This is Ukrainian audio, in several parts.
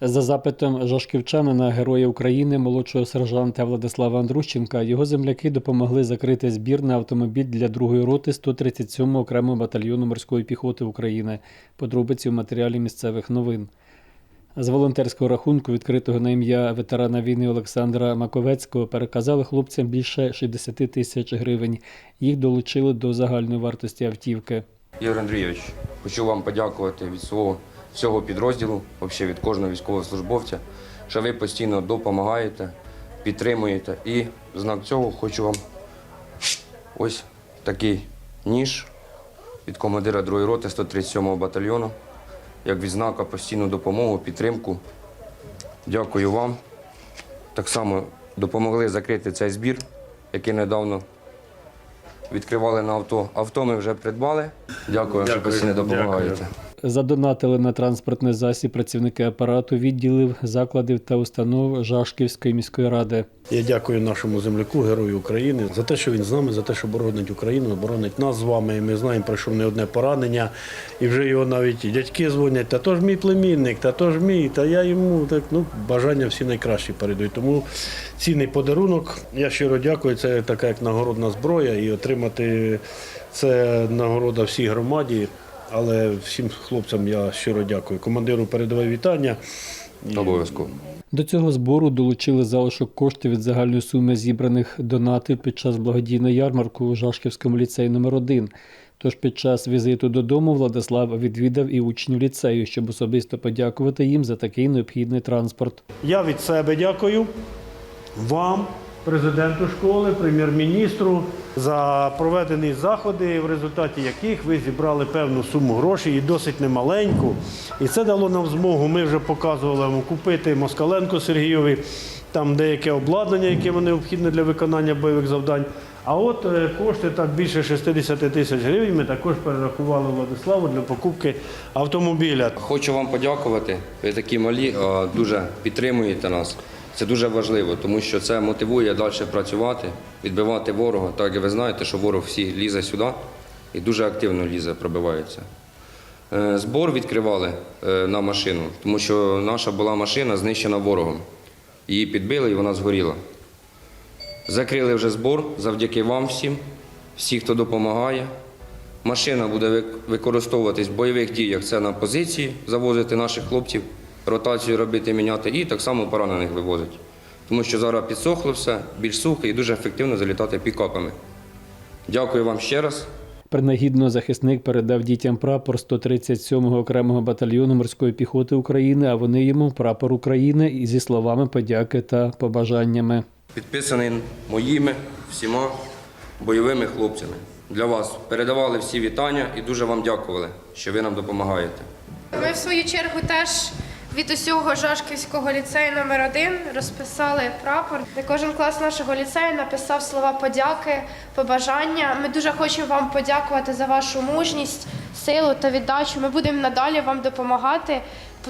За запитом жашківчанина, героя України, молодшого сержанта Владислава Андрущенка, його земляки допомогли закрити збір на автомобіль для другої роти 137-го окремого батальйону морської піхоти України. Подробиці в матеріалі місцевих новин. З волонтерського рахунку, відкритого на ім'я ветерана війни Олександра Маковецького, переказали хлопцям більше 60 тисяч гривень. Їх долучили до загальної вартості автівки. Ігор Андрійович, хочу вам подякувати від свого всього підрозділу, взагалі від кожного військовослужбовця, що ви постійно допомагаєте, підтримуєте. І в знак цього хочу вам ось такий ніж від командира 2-ї роти 137-го батальйону, як відзнака постійну допомогу, підтримку. Дякую вам. Так само допомогли закрити цей збір, який недавно відкривали на авто. Авто ми вже придбали. Дякую, що постійно допомагаєте. Задонатили на транспортний засіб працівники апарату відділів, закладів та установ Жашківської міської ради. Я дякую нашому земляку, герою України, за те, що він з нами, за те, що боронить Україну, боронить нас з вами. І Ми знаємо, пройшов не одне поранення, і вже його навіть дядьки дзвонять, та то ж мій племінник, та то ж мій, та я йому так ну бажання всі найкращі передаю. Тому цінний подарунок. Я щиро дякую. Це така як нагородна зброя, і отримати це нагорода всій громаді. Але всім хлопцям я щиро дякую. Командиру передавай вітання. Обов'язково. До цього збору долучили залишок коштів від загальної суми зібраних донатів під час благодійної ярмарку у Жашківському ліцеї номер 1 Тож під час візиту додому Владислав відвідав і учнів ліцею, щоб особисто подякувати їм за такий необхідний транспорт. Я від себе дякую вам, президенту школи, прем'єр-міністру, за проведені заходи, в результаті яких ви зібрали певну суму грошей і досить немаленьку. І це дало нам змогу. Ми вже показували вам купити Москаленко Сергійові там деяке обладнання, яке необхідне для виконання бойових завдань. А от е, кошти так більше 60 тисяч гривень ми також перерахували Владиславу для покупки автомобіля. Хочу вам подякувати. Ви такі малі, дуже підтримуєте нас. Це дуже важливо, тому що це мотивує далі працювати, відбивати ворога. Так як ви знаєте, що ворог всі лізе сюди і дуже активно лізе, пробивається. Е, Збор відкривали е, на машину, тому що наша була машина знищена ворогом. Її підбили і вона згоріла. Закрили вже збор завдяки вам всім, всі, хто допомагає. Машина буде використовуватись в бойових діях. Це на позиції завозити наших хлопців, ротацію робити, міняти і так само поранених вивозити. Тому що зараз підсохло все, більш сухо і дуже ефективно залітати пікапами. Дякую вам ще раз. Принагідно захисник передав дітям прапор 137-го окремого батальйону морської піхоти України, а вони йому прапор України і зі словами подяки та побажаннями. Підписаний моїми всіма бойовими хлопцями. Для вас передавали всі вітання і дуже вам дякували, що ви нам допомагаєте. Ми в свою чергу теж від усього Жашківського ліцею номер 1 розписали прапор, де кожен клас нашого ліцею написав слова подяки, побажання. Ми дуже хочемо вам подякувати за вашу мужність, силу та віддачу. Ми будемо надалі вам допомагати,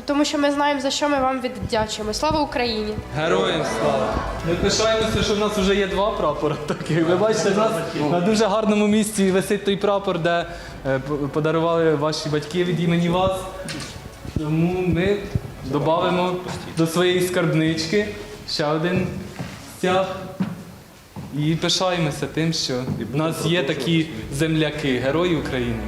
тому що ми знаємо, за що ми вам віддячимо. Слава Україні! Героям слава! Ми пишаємося, що в нас вже є два прапори. Такі. Ви бачите, нас на дуже гарному місці висить той прапор, де е, подарували ваші батьки від імені вас. Тому ми додамо до своєї скарбнички ще один стяг. І пишаємося тим, що в нас є такі земляки, герої України.